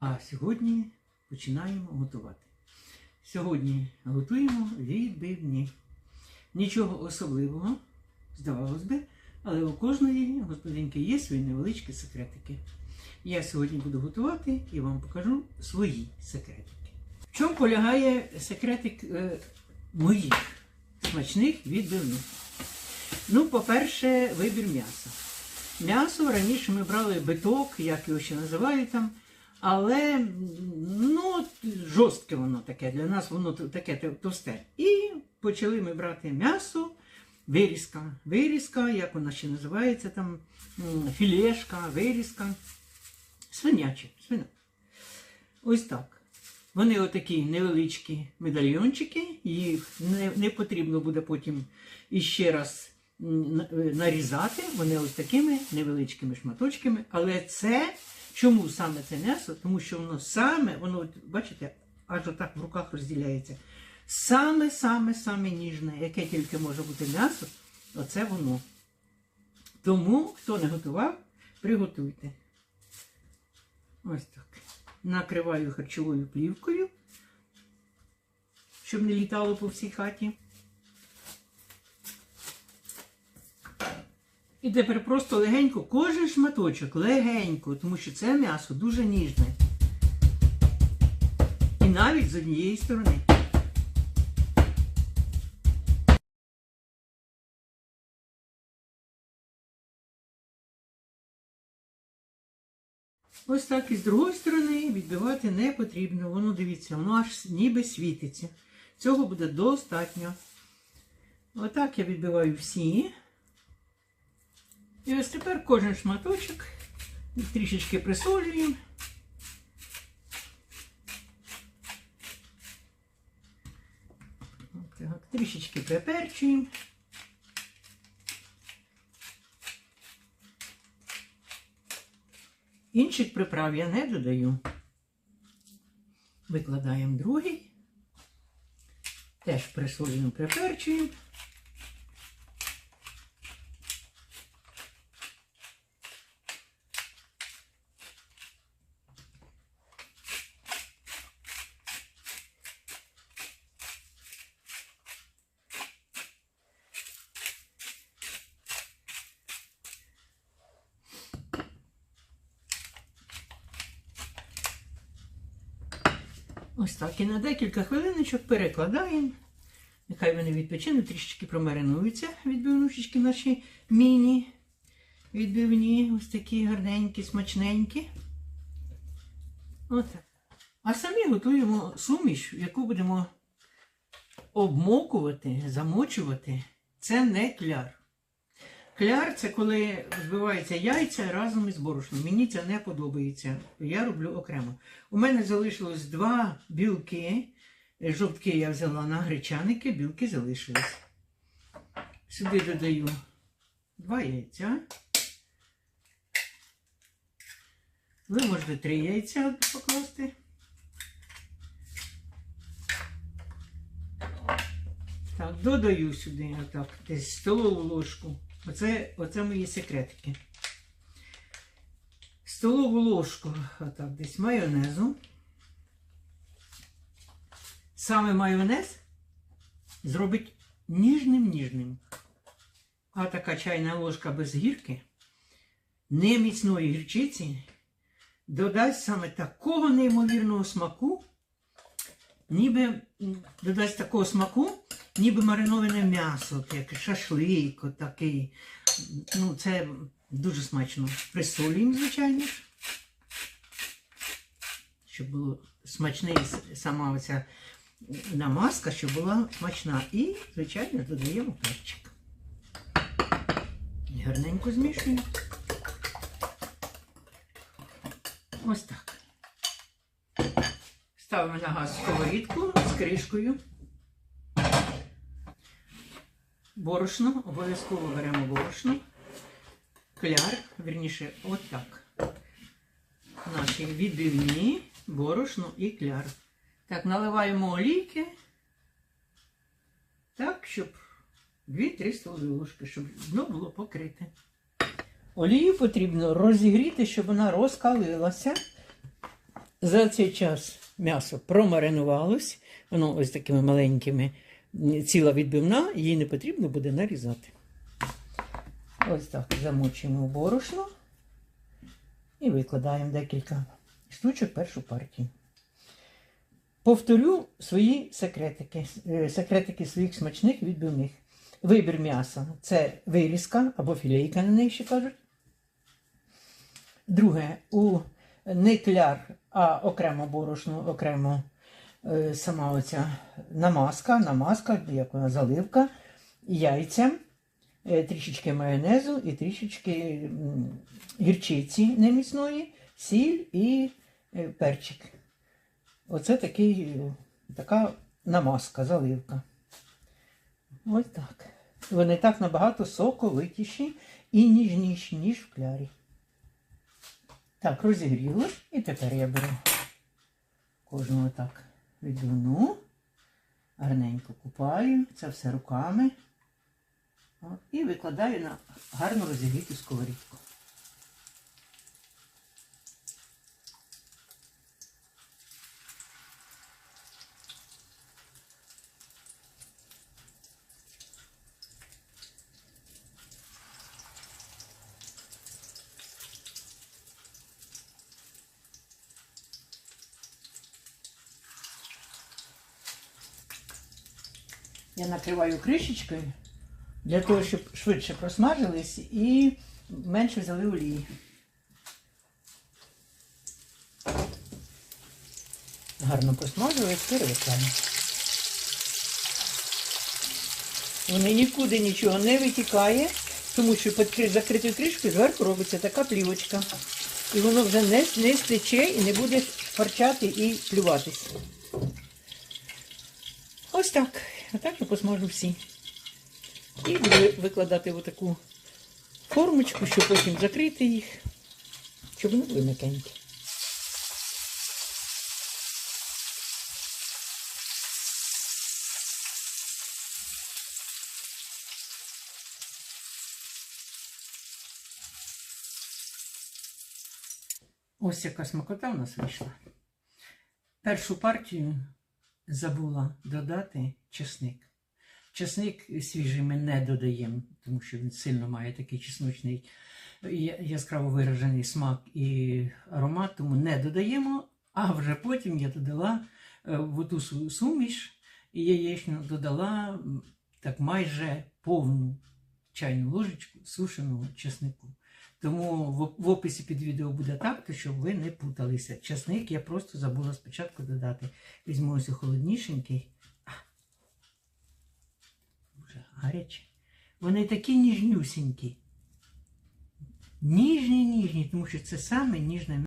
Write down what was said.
А сьогодні починаємо готувати. Сьогодні готуємо відбивні. Нічого особливого, здавалось би, але у кожної господинки є свої невеличкі секретики. Я сьогодні буду готувати і вам покажу свої секретики. В чому полягає секретик е, моїх смачних відбивних? Ну, по-перше, вибір м'яса. М'ясо раніше ми брали биток, як його ще називають там. Але ну, жорстке воно таке, для нас воно таке товсте. І почали ми брати м'ясо, вирізка. Вирізка, як вона ще називається, там філешка, вирізка. Свиняче, свина. Ось так. Вони отакі невеличкі медальйончики, їх не, не потрібно буде потім іще раз нарізати. Вони ось такими невеличкими шматочками. Але це чому саме це м'ясо? Тому що воно саме, воно, бачите, аж отак в руках розділяється. Саме, саме, саме ніжне, яке тільки може бути м'ясо, оце воно. Тому, хто не готував, приготуйте. Ось так. Накриваю харчовою плівкою, щоб не літало по всій хаті. І тепер просто легенько, кожен шматочок легенько, тому що це м'ясо дуже ніжне. І навіть з однієї сторони. Ось так і з другої сторони відбивати не потрібно. Воно дивіться, воно аж ніби світиться. Цього буде достатньо. Отак я відбиваю всі. І ось тепер кожен шматочок трішечки присолюємо. Трішечки приперчуємо. Інших приправ я не додаю. Викладаємо другий. Теж присолюємо, приперчуємо. Ось так. І на декілька хвилиночок перекладаємо. Нехай вони відпочинуть, трішечки промаринуються відбивнушечки наші міні. Відбивні, ось такі гарненькі, смачненькі. Отак. А самі готуємо суміш, яку будемо обмокувати, замочувати. Це не кляр. Кляр це коли збиваються яйця разом із борошном. Мені це не подобається. Я роблю окремо. У мене залишилось два білки. Жовтки я взяла на гречаники, білки залишились. Сюди додаю два яйця. Ви можете три яйця покласти. Так, додаю сюди отак, десь столову ложку. Оце, оце мої секретики. Столову ложку, отак, десь майонезу. Саме майонез зробить ніжним-ніжним. А така чайна ложка без гірки, неміцної гірчиці, додасть саме такого неймовірного смаку, ніби додасть такого смаку, ніби мариноване м'ясо, як шашлик, такий. Ну, це дуже смачно. Присолюємо, звичайно. Щоб було смачне і сама оця намазка, щоб була смачна. І, звичайно, додаємо перчик. Гарненько змішуємо. Ось так. Ставимо на газ сковорідку з кришкою. Борошно, обов'язково беремо борошно. Кляр, вірніше, отак. Наші відбивні, борошно і кляр. Так, наливаємо олійки. Так, щоб 2-3 столові ложки, щоб дно було покрите. Олію потрібно розігріти, щоб вона розкалилася. За цей час м'ясо промаринувалось, воно ось такими маленькими, ціла відбивна, її не потрібно буде нарізати. Ось так замочуємо в борошно і викладаємо декілька штучок першу партію. Повторю свої секретики, е, секретики своїх смачних відбивних. Вибір м'яса це вирізка або філейка на неї ще кажуть. Друге, у не кляр, а окремо борошно, окремо сама оця намазка, намазка, як вона заливка, яйця, е, трішечки майонезу і трішечки гірчиці неміцної, сіль і е, перчик. Оце такий, е, така намазка, заливка. Ось так. Вони так набагато соковитіші і ніжніші, ніж в клярі. Так, розігріло. І тепер я беру кожного так відлуну, гарненько купаю, це все руками. І викладаю на гарно розігріту сковорідку. Я накриваю кришечкою для того, щоб швидше просмажились і менше взяли олії. Гарно просмажились, перевикаємо. Вони нікуди нічого не витікає, тому що під закритою кришкою зверху робиться така плівочка. І воно вже не, не стече і не буде фарчати і плюватись. Ось так. А так я посмажу всі. І буду викладати в таку формочку, щоб потім закрити їх, щоб вони були м'якенькі. Ось яка смакота в нас вийшла. Першу партію забула додати чесник. Чесник свіжий ми не додаємо, тому що він сильно має такий чесночний яскраво виражений смак і аромат, тому не додаємо. А вже потім я додала е, в ту суміш і яєчню додала так майже повну чайну ложечку сушеного чеснику. Тому в, описі під відео буде так, щоб ви не путалися. Часник я просто забула спочатку додати. Візьму ось холоднішенький. Дуже гарячі. Вони такі ніжнюсінькі. Ніжні, ніжні, тому що це саме ніжне